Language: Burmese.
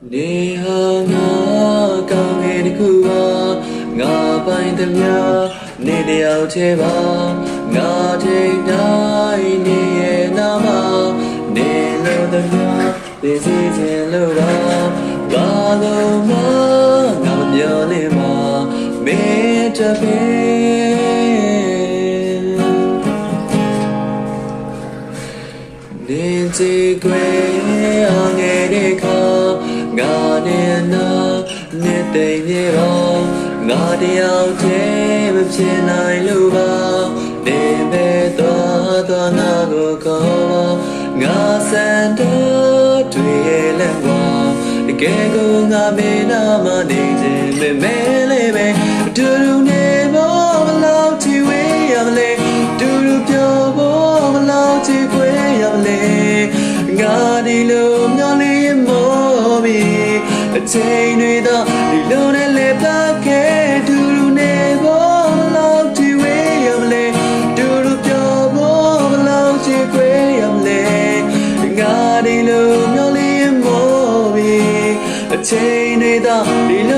နေဟာငါကောင်းငယ်တစ်ခုပါငါပိုင်သမျှနေတယောက်ချေပါငါချိန်တိုင်းနေရဲ့နာမနေလို့သမျှသိစီခြင်းလို့ပါဘာလို့မငါမပြောနေမှာမေတ္တာပင်နေစီကွယ်အောင်ငယ်တဲ့ခါ ငါနဲ့နာနေသိနေတော့ငါတယောက်တည်းမဖြစ်နိုင်လို့ပါနေပဲတော့တော့ငါကိုခေါ်ပါငါစံတော့တွေ့ရလဲကွာတကယ်ကိုငါမေးနာမနေခြင်းမမဲလေးပဲအတူတူနေဖို့မလို့ချီဝေးရမလဲတူတူပြောဖို့မလို့ချီခွေးရမလဲငါဒီလိုမျောလေး အချိန်တွေတော့ဒီလိုနဲ့လေပတ်ခဲ့ဒူဒူနေဖို့လောက်ဒီဝေးရမလဲဒူဒူပြောဖို့ဘလောက်ချေခွေရမလဲငါဒီလိုမျောလင်းမို့ပြီအချိန်တွေတော့ဒီလို